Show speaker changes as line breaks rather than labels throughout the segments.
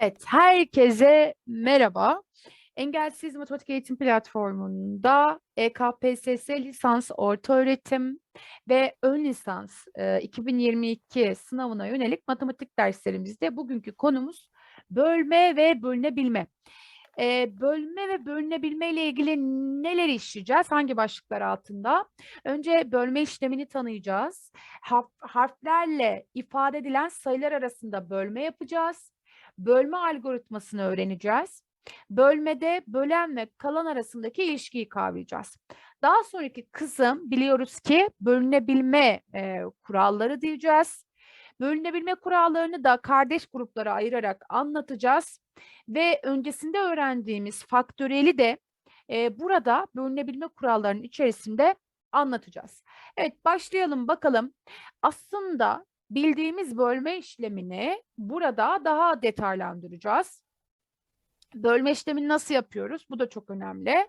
Evet, herkese merhaba. Engelsiz Matematik Eğitim Platformu'nda E EKPSS lisans ortaöğretim ve ön lisans e, 2022 sınavına yönelik matematik derslerimizde bugünkü konumuz bölme ve bölünebilme. E, bölme ve bölünebilme ile ilgili neler işleyeceğiz? Hangi başlıklar altında? Önce bölme işlemini tanıyacağız. Harf- harflerle ifade edilen sayılar arasında bölme yapacağız bölme algoritmasını öğreneceğiz. Bölmede bölen ve kalan arasındaki ilişkiyi kavrayacağız. Daha sonraki kısım biliyoruz ki bölünebilme e, kuralları diyeceğiz. Bölünebilme kurallarını da kardeş gruplara ayırarak anlatacağız. Ve öncesinde öğrendiğimiz faktöriyeli de e, burada bölünebilme kurallarının içerisinde anlatacağız. Evet başlayalım bakalım. Aslında bildiğimiz bölme işlemini burada daha detaylandıracağız. Bölme işlemini nasıl yapıyoruz? Bu da çok önemli.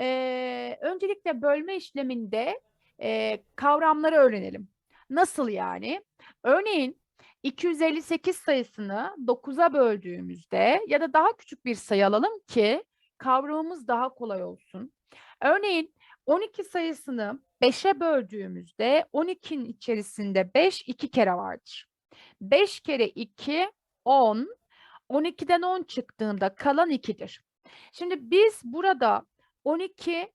Ee, öncelikle bölme işleminde e, kavramları öğrenelim. Nasıl yani? Örneğin 258 sayısını 9'a böldüğümüzde ya da daha küçük bir sayı alalım ki kavramımız daha kolay olsun. Örneğin 12 sayısını 5'e böldüğümüzde 12'nin içerisinde 5 iki kere vardır. 5 kere 2 10. 12'den 10 çıktığında kalan 2'dir. Şimdi biz burada 12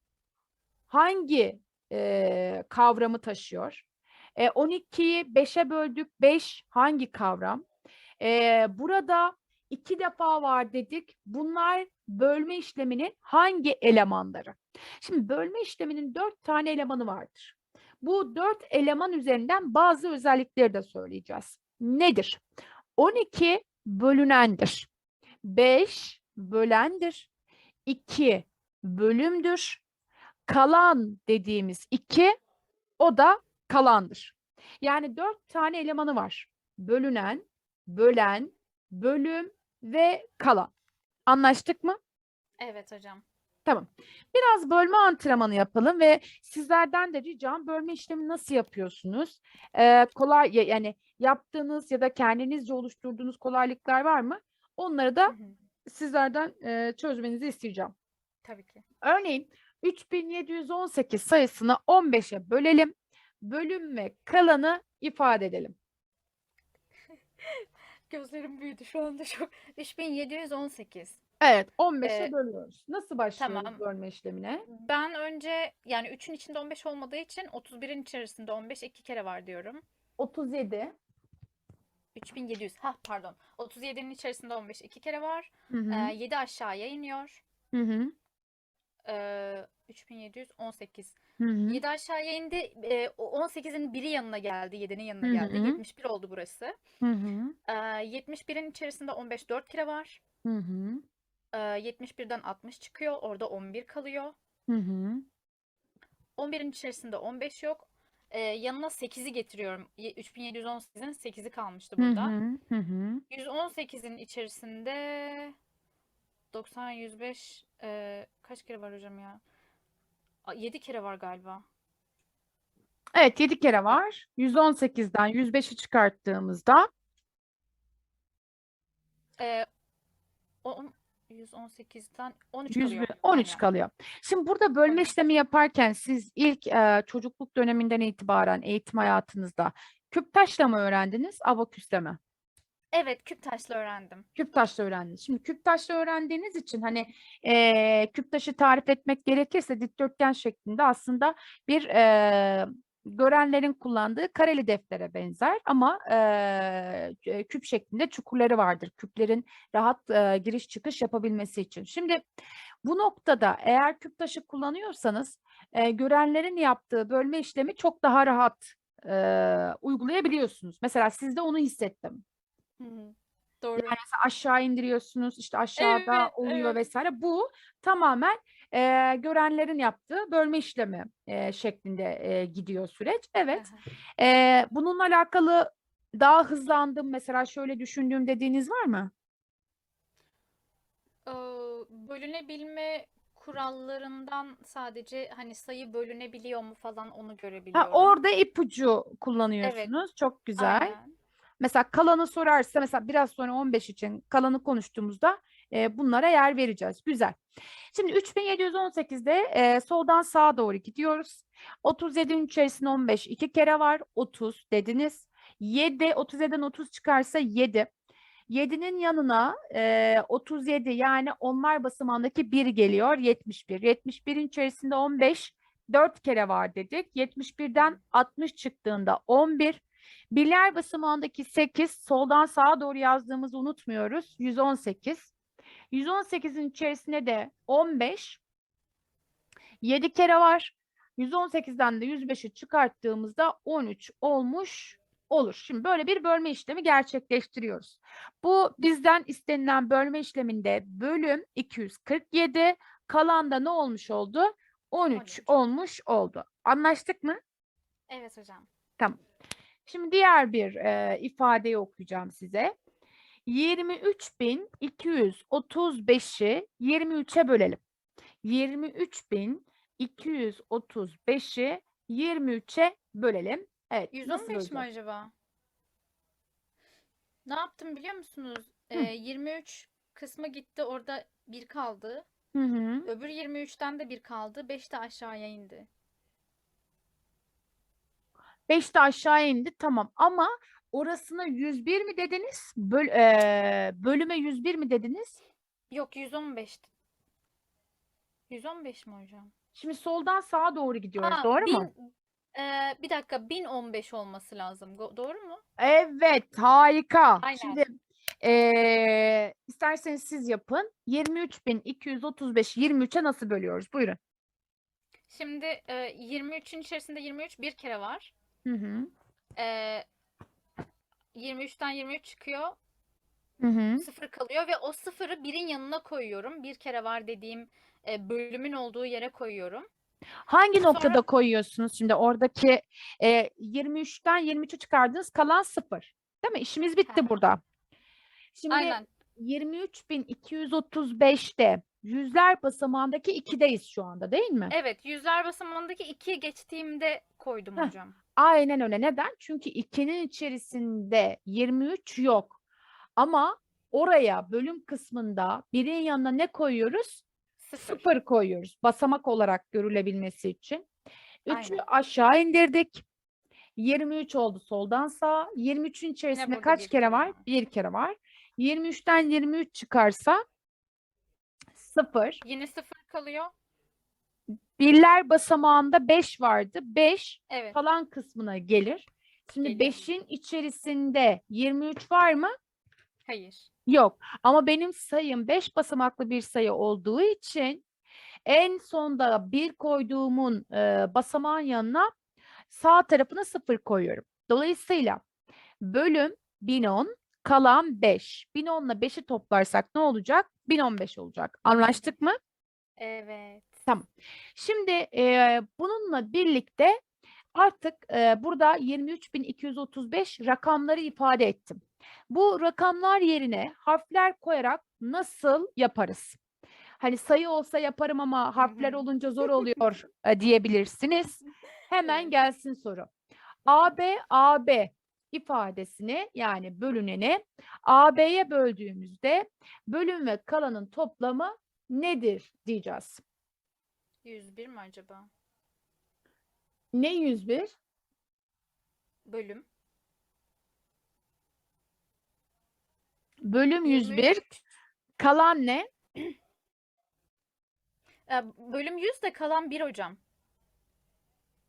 hangi e, kavramı taşıyor? E, 12'yi 5'e böldük. 5 hangi kavram? E, burada iki defa var dedik. Bunlar bölme işleminin hangi elemanları? Şimdi bölme işleminin dört tane elemanı vardır. Bu dört eleman üzerinden bazı özellikleri de söyleyeceğiz. Nedir? 12 bölünendir. 5 bölendir. 2 bölümdür. Kalan dediğimiz 2 o da kalandır. Yani dört tane elemanı var. Bölünen, bölen, bölüm ve kalan. Anlaştık mı?
Evet hocam.
Tamam. Biraz bölme antrenmanı yapalım ve sizlerden de ricam bölme işlemi nasıl yapıyorsunuz? Ee, kolay ya- yani yaptığınız ya da kendinizce oluşturduğunuz kolaylıklar var mı? Onları
Hı
da
hı.
sizlerden e, çözmenizi isteyeceğim.
Tabii ki.
Örneğin 3718 sayısını 15'e bölelim. Bölüm ve kalanı ifade edelim.
Gözlerim büyüdü şu anda çok. 3718.
Evet, 15'e
Ee,
bölüyoruz. Nasıl başlıyoruz
tamam.
bölme işlemine?
Ben önce yani 3'ün içinde 15 olmadığı için 31'in içerisinde 15 iki kere var diyorum.
37.
3700. Ha pardon. 37'nin içerisinde 15 iki kere var.
Hı hı.
Ee, 7 aşağıya iniyor.
Hı hı.
Ee, 3718.
Hı hı.
7 aşağıya indi. Ee, o 18'in biri yanına geldi. 7'nin yanına
Hı
geldi.
hı.
71 oldu burası.
Hı hı.
Ee, 71'in içerisinde 15 4 kere var.
Hı hı.
Ee, 71'den 60 çıkıyor. Orada 11 kalıyor.
Hı hı.
11'in içerisinde 15 yok. Ee, yanına 8'i getiriyorum. Ye- 3718'in 8'i kalmıştı
Hı
burada.
hı. Hı hı.
118'in içerisinde 90, 105 e, kaç kere var hocam ya? 7 kere var galiba.
Evet 7 kere var. 118'den 105'i çıkarttığımızda
Ee, on- 118'den 13
100
kalıyor.
ve 13
aynen.
kalıyor. Şimdi burada bölme
13.
işlemi yaparken siz ilk e, çocukluk döneminden itibaren eğitim hayatınızda küp taşla mı öğrendiniz, abaküsle mi?
Evet, küp taşla öğrendim.
Küp taşla öğrendiniz. Şimdi küp taşla öğrendiğiniz için hani e, küp taşı tarif etmek gerekirse dikdörtgen şeklinde aslında bir e, görenlerin kullandığı kareli deftere benzer ama e, küp şeklinde çukurları vardır. Küplerin rahat e, giriş çıkış yapabilmesi için. Şimdi bu noktada eğer küp taşı kullanıyorsanız e, görenlerin yaptığı bölme işlemi çok daha rahat e, uygulayabiliyorsunuz. Mesela sizde onu hissettim.
Hı hı. Doğru.
Yani aşağı indiriyorsunuz işte aşağıda
Evet,
oluyor
evet.
vesaire. Bu tamamen e, görenlerin yaptığı bölme işlemi e, şeklinde e, gidiyor süreç. Evet. E, bununla alakalı daha hızlandım mesela şöyle düşündüğüm dediğiniz var mı?
Ee, bölünebilme kurallarından sadece hani sayı bölünebiliyor mu falan onu
Ha,
görebiliyorum.
orada ipucu kullanıyorsunuz. Çok güzel.
Aynen.
Mesela kalanı sorarsa mesela biraz sonra 15 için kalanı konuştuğumuzda e, bunlara yer vereceğiz. Güzel. Şimdi 3718'de e, soldan sağa doğru gidiyoruz. 37'nin içerisinde 15 iki kere var. 30 dediniz. 7 37'den 30 çıkarsa 7. 7'nin yanına e, 37 yani onlar basamağındaki 1 geliyor 71. 71'in içerisinde 15 4 kere var dedik. 71'den 60 çıktığında 11. Birler basamağındaki 8 soldan sağa doğru yazdığımızı unutmuyoruz. 118. 118'in içerisinde de 15 7 kere var. 118'den de 105'i çıkarttığımızda 13 olmuş olur. Şimdi böyle bir bölme işlemi gerçekleştiriyoruz. Bu bizden istenilen bölme işleminde bölüm 247, kalan da ne olmuş oldu? 13
13.
olmuş oldu. Anlaştık mı?
Evet hocam.
Şimdi diğer bir e, ifadeyi okuyacağım size. 23.235'i 23'e bölelim. 23.235'i 23'e bölelim. Evet, nasıl
115 mi acaba? Ne yaptım biliyor musunuz? Ee, 23 kısmı gitti orada 1 kaldı.
Hı hı.
Öbür 23'ten de 1 kaldı. 5 de aşağıya indi.
5 de aşağı indi tamam ama orasına 101 mi dediniz? Böl, e, bölüme 101 mi dediniz?
Yok 115. 115 mi hocam?
Şimdi soldan sağa doğru gidiyoruz
Aa,
doğru mu?
bin- Ee, bir dakika 1015 olması lazım. Go- doğru mu?
Evet, harika.
Aynen.
Şimdi eee, isterseniz siz yapın. 23.235'i 23'e nasıl bölüyoruz? Buyurun.
Şimdi e, 23'ün içerisinde 23 bir kere var.
Hı hı.
Ee, 23'ten 23 çıkıyor.
Hı hı.
Sıfır kalıyor ve o sıfırı birin yanına koyuyorum. Bir kere var dediğim e, bölümün olduğu yere koyuyorum.
Hangi
Sonra-
noktada koyuyorsunuz şimdi oradaki eee 23'ten 23'ü çıkardınız kalan sıfır. Değil mi? İşimiz bitti
hı.
burada. Şimdi
Aynen.
23.235'te yüzler basamağındaki 2'deyiz şu anda değil mi?
Evet, yüzler basamağındaki 2'ye geçtiğimde koydum
Heh.
hocam.
Aynen öyle. Neden? Çünkü 2'nin içerisinde 23 yok. Ama oraya bölüm kısmında birin yanına ne koyuyoruz?
Sıfır.
Sıfır koyuyoruz. Basamak olarak görülebilmesi için. 3'ü
Aynen.
aşağı indirdik. 23 oldu soldan sağa. 23'ün içerisinde kaç
bir
kere var?
var.
Bir kere var. 23'ten 23 çıkarsa 0.
Yine sıfır kalıyor.
Birler basamağında 5 vardı. 5
Evet.
kalan kısmına gelir. Şimdi
Geliyor.
5'in içerisinde 23 var mı?
Hayır.
Yok. Ama benim sayım 5 basamaklı bir sayı olduğu için en sonda 1 koyduğumun e, basamağın yanına sağ tarafına 0 koyuyorum. Dolayısıyla bölüm 1010 kalan 5. 1010 ile 5'i toplarsak ne olacak? 1015 olacak. Anlaştık mı?
Evet.
Şimdi e, bununla birlikte artık e, burada 23.235 rakamları ifade ettim. Bu rakamlar yerine harfler koyarak nasıl yaparız? Hani sayı olsa yaparım ama harfler olunca zor oluyor e, diyebilirsiniz. Hemen gelsin soru. AB AB ifadesini yani bölüneni AB'ye böldüğümüzde bölüm ve kalanın toplamı nedir diyeceğiz.
101 mi acaba?
Ne 101?
Bölüm.
Bölüm 101.
23.
Kalan ne?
Ee, bölüm 100 de kalan 1 hocam.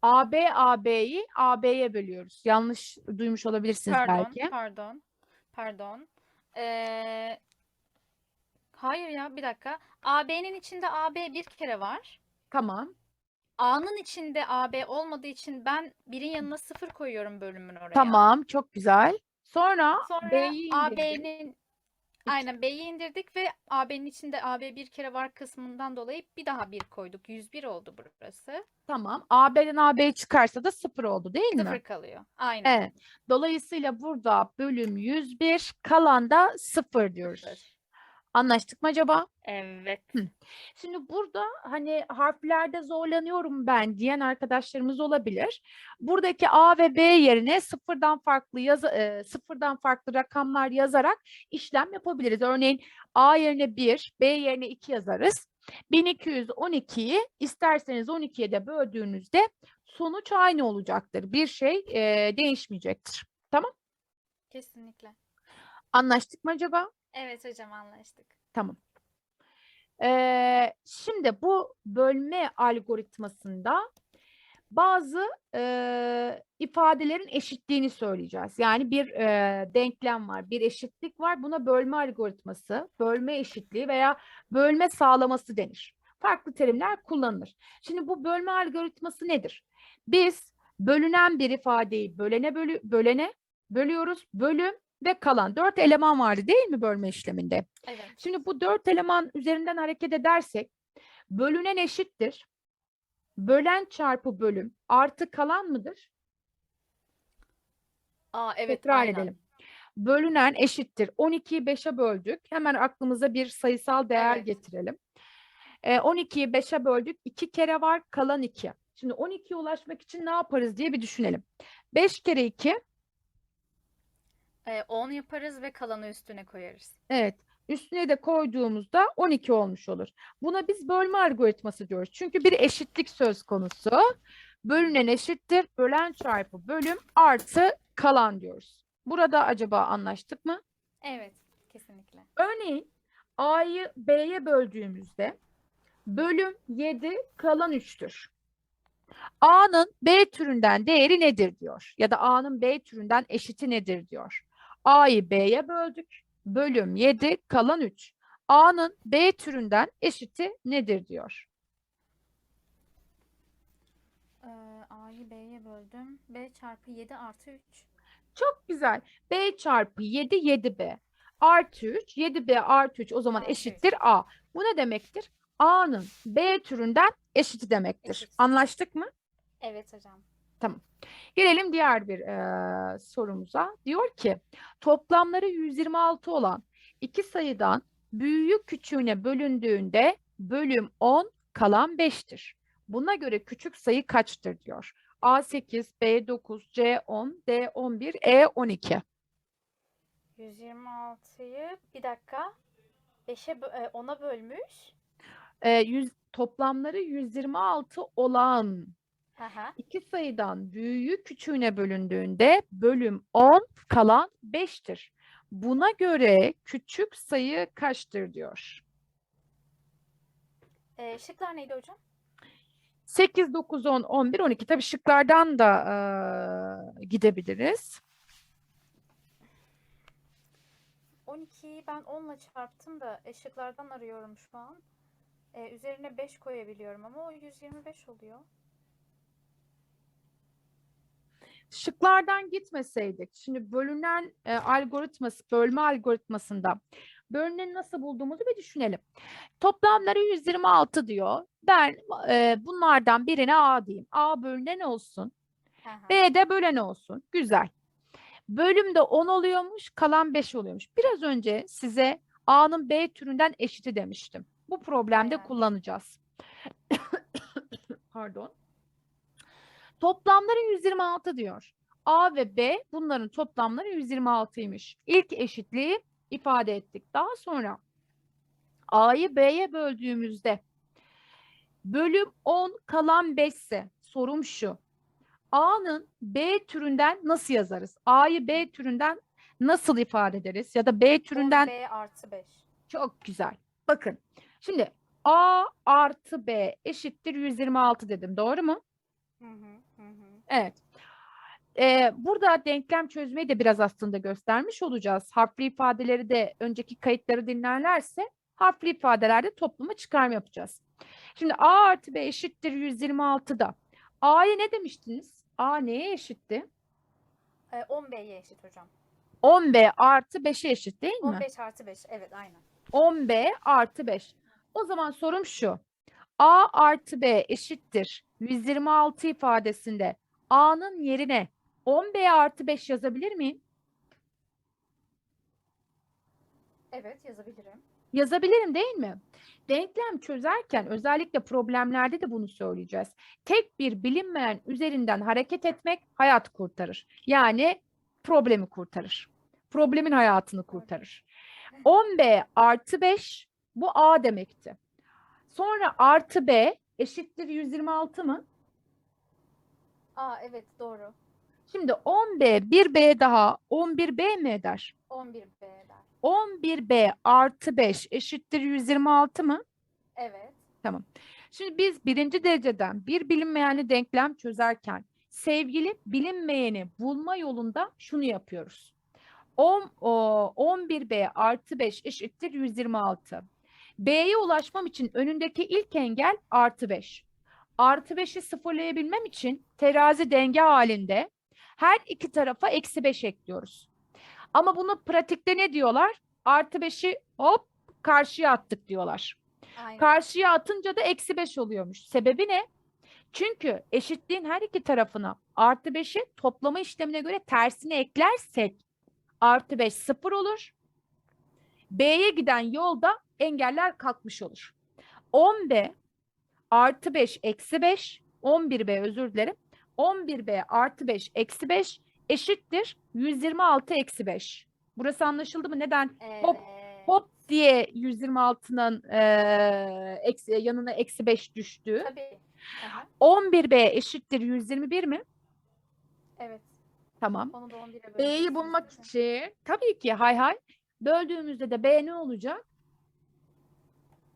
AB AB'yi AB'ye bölüyoruz. Yanlış duymuş olabilirsiniz
Pardon,
belki.
pardon, pardon. Ee, hayır ya bir dakika. AB'nin içinde AB bir kere var.
Tamam.
A'nın içinde AB olmadığı için ben birin yanına sıfır koyuyorum bölümün oraya.
Tamam. Çok güzel. Sonra,
Sonra
B'yi.
AB'nin aynen B'yi indirdik ve AB'nin içinde AB bir kere var kısmından dolayı bir daha bir koyduk. 101 oldu burası.
Tamam. AB'den AB'yi çıkarsa da 0 oldu değil mi?
Sıfır kalıyor. Aynen.
Evet. Dolayısıyla burada bölüm 101, kalan da 0 diyoruz.
Sıfır.
Anlaştık mı acaba?
Evet.
Şimdi burada hani harflerde zorlanıyorum ben diyen arkadaşlarımız olabilir. Buradaki A ve B yerine sıfırdan farklı yaz e, sıfırdan farklı rakamlar yazarak işlem yapabiliriz. Örneğin A yerine 1, B yerine 2 yazarız. 1212'yi isterseniz 12'ye de böldüğünüzde sonuç aynı olacaktır. Bir şey e, değişmeyecektir.
Kesinlikle.
Anlaştık mı acaba?
Evet hocam anlaştık.
Tamam. Ee, şimdi bu bölme algoritmasında bazı eee, ifadelerin eşitliğini söyleyeceğiz. Yani bir eee, denklem var, bir eşitlik var. Buna bölme algoritması, bölme eşitliği veya bölme sağlaması denir. Farklı terimler kullanılır. Şimdi bu bölme algoritması nedir? Biz bölünen bir ifadeyi bölene bölü, bölene bölüyoruz. Bölüm ve kalan dört eleman vardı değil mi bölme işleminde?
Evet.
Şimdi bu dört eleman üzerinden hareket edersek bölünen eşittir. Bölen çarpı bölüm artı kalan mıdır?
Aa evet
Tekrar
aynen.
edelim. Bölünen eşittir. 12'yi 5'e böldük. Hemen aklımıza bir sayısal değer
Evet.
getirelim. Ee, 12'yi 5'e böldük. 2 kere var kalan 2. Şimdi 12'ye ulaşmak için ne yaparız diye bir düşünelim. 5 kere 2
Ee, 10 yaparız ve kalanı üstüne koyarız.
Evet. Üstüne de koyduğumuzda 12 olmuş olur. Buna biz bölme algoritması diyoruz. Çünkü bir eşitlik söz konusu. Bölünen eşittir. Bölen çarpı bölüm artı kalan diyoruz. Burada acaba anlaştık mı?
Evet, kesinlikle.
Örneğin A'yı B'ye böldüğümüzde bölüm 7 kalan 3'tür. A'nın B türünden değeri nedir diyor. Ya da A'nın B türünden eşiti nedir diyor. A'yı B'ye böldük. Bölüm 7 kalan 3. A'nın B türünden eşiti nedir diyor.
Ee, A'yı B'ye böldüm. B çarpı 7 artı 3.
Çok güzel. B çarpı 7 7B artı 3 7B artı 3 o zaman
Artı
eşittir A. Bu ne demektir? A'nın B türünden eşiti demektir.
Eşit.
Anlaştık mı?
Evet hocam.
Gelelim diğer bir eee, sorumuza. Diyor ki toplamları 126 olan iki sayıdan büyüğü küçüğüne bölündüğünde bölüm 10 kalan 5'tir. Buna göre küçük sayı kaçtır diyor. A8, B9, C10, D11, E12.
126'yı bir dakika 5'e 10'a bölmüş.
Eee, yüz, toplamları 126 olan
Hı.
iki sayıdan büyüğü küçüğüne bölündüğünde bölüm 10 kalan 5'tir. Buna göre küçük sayı kaçtır diyor.
Ee, şıklar neydi hocam?
8, 9, 10, 11, 12. Tabii şıklardan da eee, gidebiliriz.
12'yi ben 10'la çarptım da e, şıklardan arıyorum şu an. Ee, üzerine 5 koyabiliyorum ama o 125 oluyor.
Şıklardan gitmeseydik, şimdi bölünen e, algoritması, bölme algoritmasında bölüneni nasıl bulduğumuzu bir düşünelim. Toplamları 126 diyor. Ben e, bunlardan birine A diyeyim. A bölünen olsun. B de bölen olsun. Güzel. Bölümde 10 oluyormuş, kalan 5 oluyormuş. Biraz önce size A'nın B türünden eşiti demiştim. Bu problemde
Aynen.
kullanacağız. Pardon. Toplamları 126 diyor. A ve B bunların toplamları 126'ymış. İlk eşitliği ifade ettik. Daha sonra A'yı B'ye böldüğümüzde bölüm 10 kalan 5 ise sorum şu. A'nın B türünden nasıl yazarız? A'yı B türünden nasıl ifade ederiz? Ya da B türünden
10B artı 5.
çok güzel. Bakın. Şimdi A artı B eşittir 126 dedim. Doğru mu?
Hı hı.
Evet. Ee, burada denklem çözmeyi de biraz aslında göstermiş olacağız. Harfli ifadeleri de önceki kayıtları dinlerlerse harfli ifadelerde topluma çıkarma yapacağız. Şimdi A artı B eşittir 126'da. A'ya ne demiştiniz? A neye eşitti?
Ee, 10B'ye eşit hocam.
10B artı 5'e eşit değil mi?
15 artı 5. Evet aynen.
10B artı 5. O zaman sorum şu. A artı B eşittir 126 ifadesinde A'nın yerine 10B artı 5 yazabilir miyim?
Evet yazabilirim.
Yazabilirim değil mi? Denklem çözerken özellikle problemlerde de bunu söyleyeceğiz. Tek bir bilinmeyen üzerinden hareket etmek hayat kurtarır. Yani problemi kurtarır. Problemin hayatını kurtarır. 10b artı 5 bu a demekti. Sonra artı b eşittir 126 mı?
Aa evet doğru.
Şimdi 10b 1b daha 11b mi eder?
11 B eder.
11b artı 5 eşittir 126 mı?
Evet.
Şimdi biz birinci dereceden bir bilinmeyenli denklem çözerken sevgili bilinmeyeni bulma yolunda şunu yapıyoruz. 10, o, 11b artı 5 eşittir 126. B'ye ulaşmam için önündeki ilk engel artı 5. Artı 5'i sıfırlayabilmem için terazi denge halinde her iki tarafa eksi 5 ekliyoruz. Ama bunu pratikte ne diyorlar? Artı 5'i hop karşıya attık diyorlar.
Aynen.
Karşıya atınca da eksi 5 oluyormuş. Sebebi ne? Çünkü eşitliğin her iki tarafına artı 5'i toplama işlemine göre tersine eklersek artı 5 sıfır olur. B'ye giden yolda engeller kalkmış olur. 10B artı 5 eksi 5 11B özür dilerim. 11B artı 5 eksi 5 eşittir 126 eksi 5. Burası anlaşıldı mı? Neden hop,
Evet.
hop diye 126'nın eee, eksi, yanına eksi 5 düştü.
Tabii. Aha,
11B eşittir 121 mi?
Evet.
Tamam.
Onu da 11'e
B'yi bulmak için tabii ki hay hay. Böldüğümüzde de B ne olacak?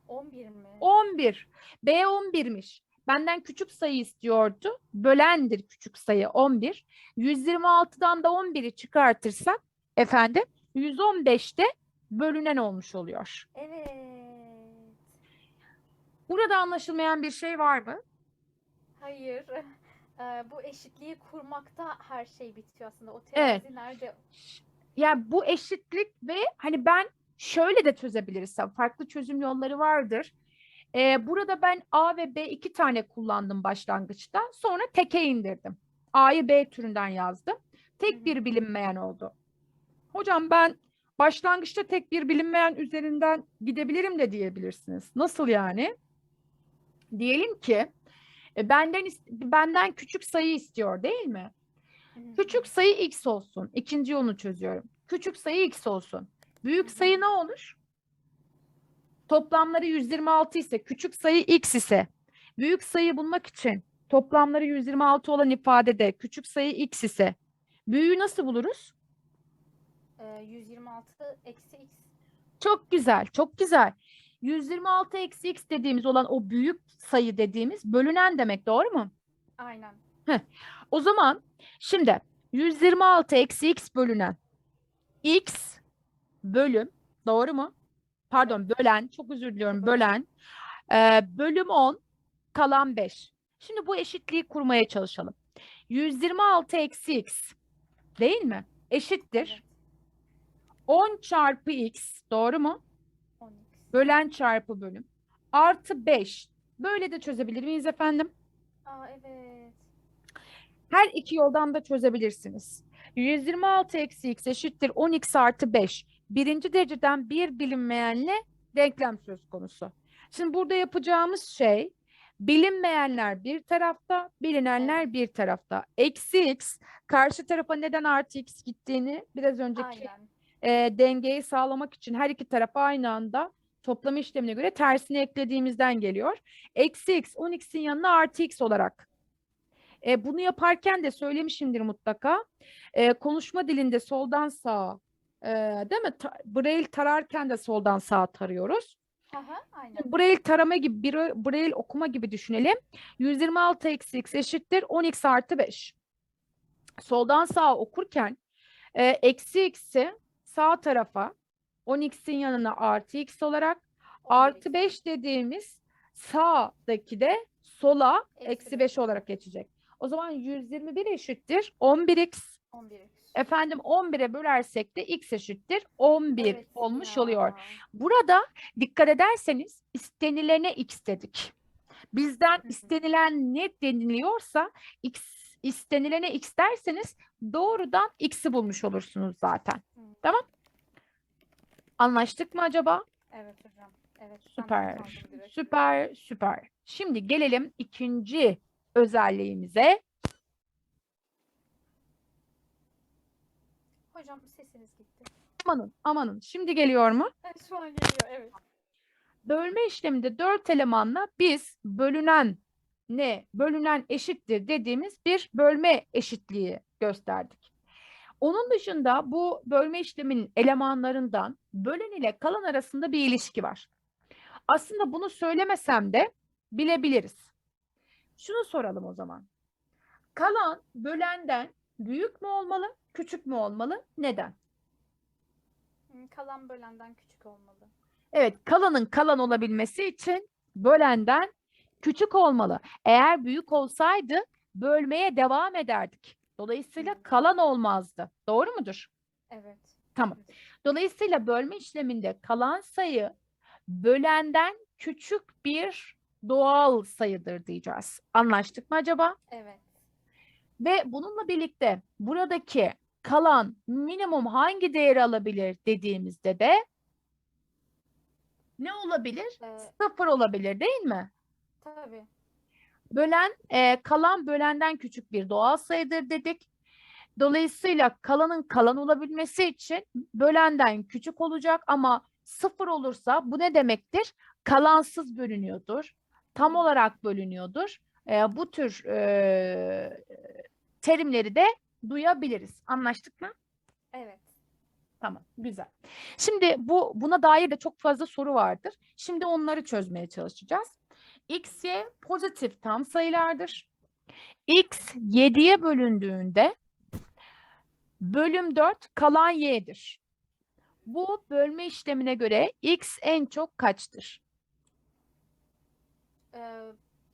11 mi?
11. B 11'miş. Benden küçük sayı istiyordu. Bölendir küçük sayı 11. 126'dan da 11'i çıkartırsak efendim 115'te bölünen olmuş oluyor.
Evet.
Burada anlaşılmayan bir şey var mı?
Hayır. Ee, bu eşitliği kurmakta her şey bitiyor aslında. O
Evet.
terazi nerede?
Yani bu eşitlik ve hani ben şöyle de çözebiliriz. Farklı çözüm yolları vardır. Ee, burada ben A ve B iki tane kullandım başlangıçta. Sonra teke indirdim. A'yı B türünden yazdım. Tek bir bilinmeyen oldu. Hocam ben başlangıçta tek bir bilinmeyen üzerinden gidebilirim de diyebilirsiniz. Nasıl yani? Diyelim ki e, benden benden küçük sayı istiyor değil mi? Küçük sayı x olsun. İkinci yolunu çözüyorum. Küçük sayı x olsun. Büyük sayı ne olur? Toplamları 126 ise küçük sayı x ise büyük sayı bulmak için toplamları 126 olan ifadede küçük sayı x ise büyüğü nasıl buluruz?
Ee, 126 eksi x.
Çok güzel, çok güzel. 126 eksi x dediğimiz olan o büyük sayı dediğimiz bölünen demek doğru mu?
Aynen.
O zaman şimdi 126 eksi x bölünen x bölüm doğru mu? Pardon bölen çok özür diliyorum bölen e, bölüm 10 kalan 5. Şimdi bu eşitliği kurmaya çalışalım. 126 eksi x değil mi? Eşittir
Evet.
10 çarpı x doğru mu?
10x.
Bölen çarpı bölüm artı 5. Böyle de çözebilir miyiz efendim?
Aa evet.
Her iki yoldan da çözebilirsiniz. 126 eksi x eşittir 10x artı 5. Birinci dereceden bir bilinmeyenle denklem söz konusu. Şimdi burada yapacağımız şey bilinmeyenler bir tarafta, bilinenler bir tarafta. Eksi x karşı tarafa neden artı x gittiğini biraz önceki
Aynen.
e, dengeyi sağlamak için her iki tarafa aynı anda toplama işlemine göre tersini eklediğimizden geliyor. Eksi x 10x'in yanına artı x olarak. E, bunu yaparken de söylemişimdir mutlaka. E, konuşma dilinde soldan sağa e, değil mi? Ta- Braille tararken de soldan sağa tarıyoruz.
Aha, aynen.
Braille tarama gibi, bir Braille okuma gibi düşünelim. 126 eksi x eşittir 10x artı 5. Soldan sağa okurken e, eksi x'i sağ tarafa 10x'in yanına artı x olarak
11x.
artı 5 dediğimiz sağdaki de sola
Eksi
eksi
beş
5 olarak geçecek. O zaman 121 eşittir 11x.
11x.
Efendim 11'e bölersek de x eşittir 11
Evet
olmuş
ya.
oluyor. Burada dikkat ederseniz istenilene x dedik. Bizden
Hı hı.
istenilen ne deniliyorsa x istenilene x derseniz doğrudan x'i bulmuş olursunuz zaten.
Hı.
Tamam? Anlaştık mı acaba?
Evet hocam. Evet.
Süper. Süper, süper. Şimdi gelelim ikinci özelliğimize.
Hocam sesiniz gitti.
Amanın, amanın. Şimdi geliyor mu?
Evet, şu an geliyor. Evet.
Bölme işleminde dört elemanla biz bölünen ne, bölünen eşittir dediğimiz bir bölme eşitliği gösterdik. Onun dışında bu bölme işleminin elemanlarından bölen ile kalan arasında bir ilişki var. Aslında bunu söylemesem de bilebiliriz. Şunu soralım o zaman. Kalan bölenden büyük mü olmalı, küçük mü olmalı? Neden?
Hmm, Kalan bölenden küçük olmalı.
Evet, kalanın kalan olabilmesi için bölenden küçük olmalı. Eğer büyük olsaydı bölmeye devam ederdik. Dolayısıyla
Hmm.
kalan olmazdı. Doğru mudur?
Evet.
Tamam. Dolayısıyla bölme işleminde kalan sayı bölenden küçük bir doğal sayıdır diyeceğiz. Anlaştık mı acaba?
Evet.
Ve bununla birlikte buradaki kalan minimum hangi değeri alabilir dediğimizde de ne olabilir?
Ee,
Sıfır olabilir değil mi?
tabii.
Bölen, e, kalan bölenden küçük bir doğal sayıdır dedik. Dolayısıyla kalanın kalan olabilmesi için bölenden küçük olacak ama sıfır olursa bu ne demektir? Kalansız bölünüyordur. Tam olarak bölünüyordur. E, bu tür e, terimleri de duyabiliriz. Anlaştık mı?
Evet.
Tamam, güzel. Şimdi bu buna dair de çok fazla soru vardır. Şimdi onları çözmeye çalışacağız. X, Y pozitif tam sayılardır. X 7'ye bölündüğünde bölüm 4 kalan Y'dir. Bu bölme işlemine göre X en çok kaçtır?
Ee,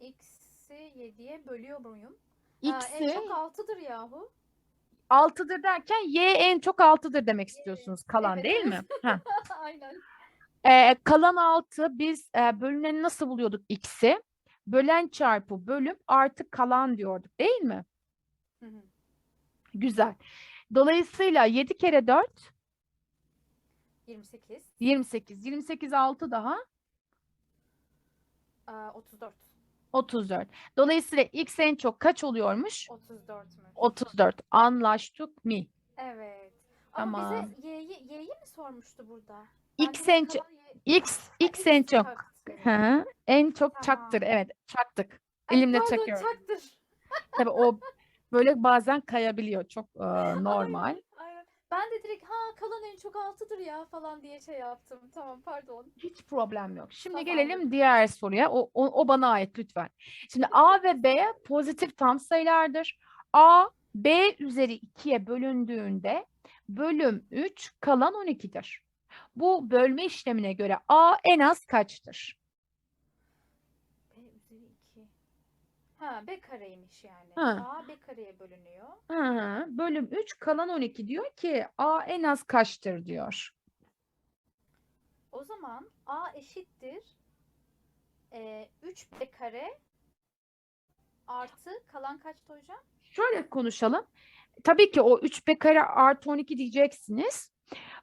X'i 7'ye bölüyor muyum?
X'i
en çok 6'dır yahu.
6'dır derken Y en çok 6'dır demek istiyorsunuz kalan
Evet,
değil mi?
Aynen.
Ee, kalan 6 biz e, bölüneni nasıl buluyorduk x'i? Bölen çarpı bölüm artı kalan diyorduk değil mi?
Hı hı.
Güzel. Dolayısıyla 7 kere 4
28.
28. 28 6 daha
Aa, 34.
34. Dolayısıyla x en çok kaç oluyormuş?
34 mü?
34. Anlaştık mı?
Evet. Ama
Tamam.
bize Y'yi, Y'yi mi sormuştu burada? Ben
X en
kalan Y-
x x en çok.
taktı.
Hı, en çok
Tamam.
çaktır. Evet, çaktık. Elimle
pardon,
çakıyorum.
çaktır.
Tabii o böyle bazen kayabiliyor. Çok e, normal.
Ben de direkt ha kalan en çok 6'dır ya falan diye şey yaptım. Tamam pardon.
Hiç problem yok. Şimdi
Tamam.
gelelim diğer soruya. O, o, o bana ait lütfen. Şimdi A ve B pozitif tam sayılardır. A, B üzeri 2'ye bölündüğünde bölüm 3 kalan 12'dir. Bu bölme işlemine göre A en az kaçtır?
B üzeri 2. Ha B kareymiş yani.
Ha.
A B kareye bölünüyor.
Hı hı, bölüm 3 kalan 12 diyor ki A en az kaçtır diyor.
O zaman A eşittir e, 3B kare artı kalan kaçtı hocam?
Şöyle konuşalım. Tabii ki o 3B kare artı 12 diyeceksiniz.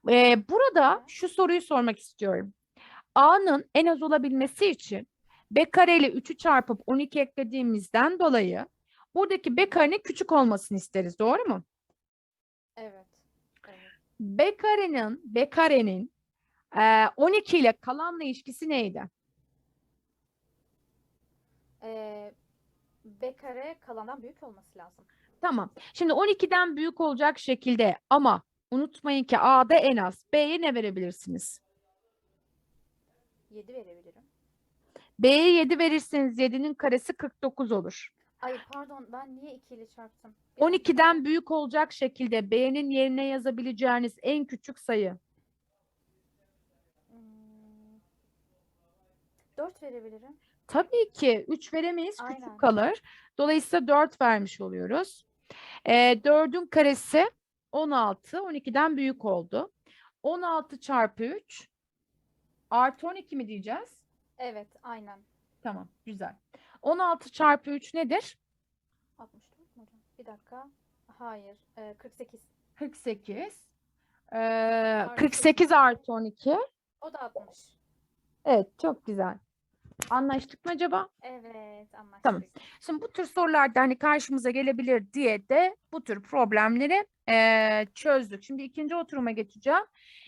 Ee, burada şu soruyu sormak istiyorum. A'nın en az olabilmesi için B kare ile 3'ü çarpıp 12 eklediğimizden dolayı buradaki B karenin küçük olmasını isteriz. Doğru mu?
Evet. Evet.
B karenin B karenin eee, 12 ile kalanla ilişkisi neydi?
E, B kare kalandan büyük olması lazım.
Tamam. Şimdi 12'den büyük olacak şekilde ama unutmayın ki A'da en az. B'ye ne verebilirsiniz?
7 verebilirim.
B'ye 7 verirseniz 7'nin karesi 49 olur.
Ay pardon ben niye 2 ile çarptım? Bir dakika.
12'den büyük olacak şekilde B'nin yerine yazabileceğiniz en küçük sayı.
Hmm, 4 verebilirim.
Tabii ki 3 veremeyiz,
Aynen.
küçük kalır. Dolayısıyla 4 vermiş oluyoruz. Ee, 4'ün karesi 16, 12'den büyük oldu. 16 çarpı 3 artı 12 mi diyeceğiz?
Evet aynen.
Tamam, güzel. 16 çarpı 3 nedir?
64 mu hocam? Bir dakika. Hayır. e, 48.
48. Ee,
Artı
48 artı 12.
O da 60.
Evet çok güzel. Anlaştık mı acaba?
Evet anlaştık.
Tamam. Şimdi bu tür sorularda hani karşımıza gelebilir diye de bu tür problemleri eee, çözdük. Şimdi ikinci oturuma geçeceğim.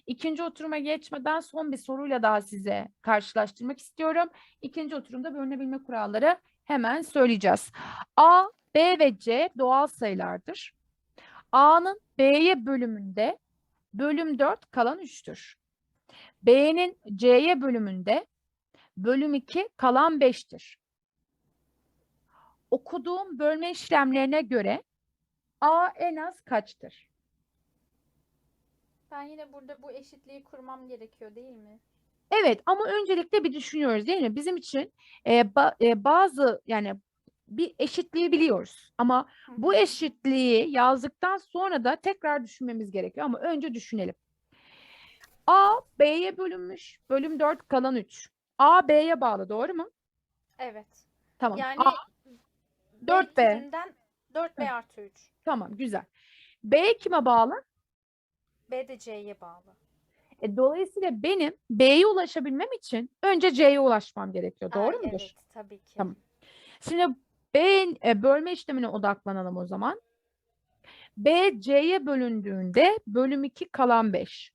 İkinci oturuma geçmeden son bir soruyla daha size karşılaştırmak istiyorum. İkinci oturumda bölünebilme kuralları hemen söyleyeceğiz. A, B ve C doğal sayılardır. A'nın B'ye bölümünde bölüm 4 kalan 3'tür. B'nin C'ye bölümünde bölüm 2 kalan 5'tir okuduğum bölme işlemlerine göre A en az kaçtır?
Ben yine burada bu eşitliği kurmam gerekiyor değil mi?
Evet ama öncelikle bir düşünüyoruz değil mi? Bizim için e, ba- e, bazı yani bir eşitliği biliyoruz ama bu eşitliği yazdıktan sonra da tekrar düşünmemiz gerekiyor ama önce düşünelim. A B'ye bölünmüş. Bölüm 4 kalan 3. A B'ye bağlı doğru mu?
Evet.
Tamam.
Yani
A, 4B.
B 4B artı 3.
tamam güzel. B kime bağlı?
B de C'ye bağlı.
E, dolayısıyla benim B'ye ulaşabilmem için önce C'ye ulaşmam gerekiyor. Doğru
Ay,
mudur?
Evet tabii ki.
Tamam. Şimdi B e, bölme işlemine odaklanalım o zaman. B C'ye bölündüğünde bölüm 2 kalan 5.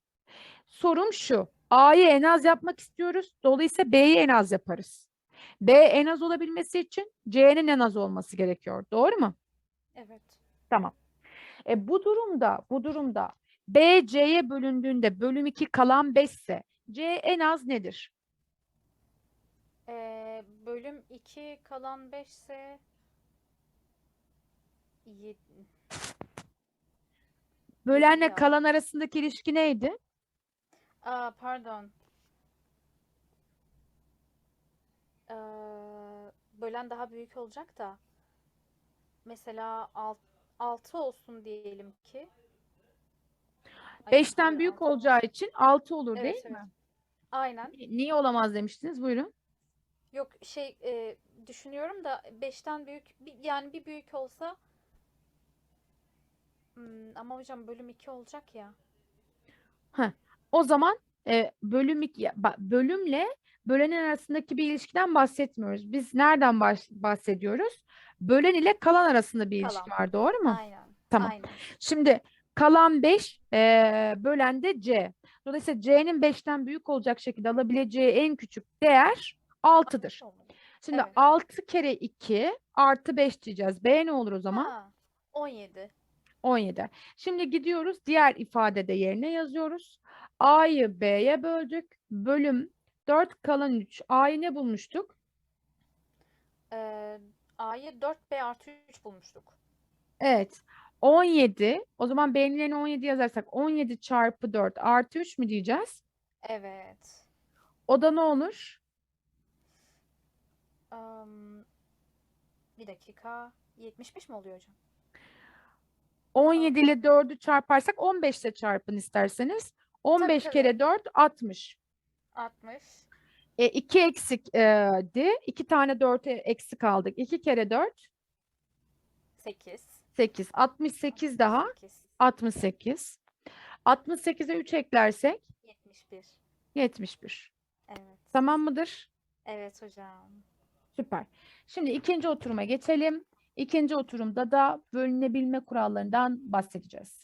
Sorum şu. A'yı en az yapmak istiyoruz. Dolayısıyla B'yi en az yaparız. B en az olabilmesi için C'nin en az olması gerekiyor. Doğru mu?
Evet.
Tamam. E, bu durumda bu durumda B C'ye bölündüğünde bölüm 2 kalan 5 ise C en az nedir?
Ee, bölüm 2 kalan 5 ise 7.
Bölenle kalan arasındaki ilişki neydi?
Aa, pardon. Ee, bölen daha büyük olacak da. Mesela 6 olsun diyelim ki. Ay,
5'ten
hayır,
büyük
altı
olacağı için 6 olur
Evet,
değil
evet.
mi?
Aynen.
Niye olamaz demiştiniz? Buyurun.
Yok şey e, düşünüyorum da 5'ten büyük yani bir büyük olsa Hmm, ama hocam bölüm 2 olacak ya.
O zaman e, bölüm iki- bölümle bölenin arasındaki bir ilişkiden bahsetmiyoruz. Biz nereden bahsediyoruz? Bölen ile kalan arasında bir ilişki
Kalan.
var, doğru mu?
Aynen.
Tamam.
Aynen.
Şimdi kalan 5 bölen de C. Dolayısıyla C'nin 5'ten büyük olacak şekilde alabileceği en küçük değer 6'dır.
Olur.
Şimdi
Evet.
6 kere 2 artı 5 diyeceğiz. B ne olur o zaman?
Ha, 17.
17. Şimdi gidiyoruz diğer ifadede yerine yazıyoruz. A'yı B'ye böldük. Bölüm 4 kalan 3. A'yı ne bulmuştuk?
Ee, A'yı 4B artı 3 bulmuştuk.
Evet. 17. O zaman B'nin yerine 17 yazarsak 17 çarpı 4 artı 3 mü diyeceğiz?
Evet.
O da ne olur?
Am, bir dakika. 75 mi oluyor hocam?
17 ile 4'ü çarparsak 15 ile çarpın isterseniz. 15
tabii.
kere 4 60.
60.
E, 2 eksik e, di. 2 tane 4 eksik aldık. 2 kere 4
8.
8. 68 daha
8.
68. 68'e 3 eklersek
71.
71.
Evet.
Tamam mıdır?
Evet hocam.
Süper. Şimdi ikinci oturuma geçelim. İkinci oturumda da bölünebilme kurallarından bahsedeceğiz.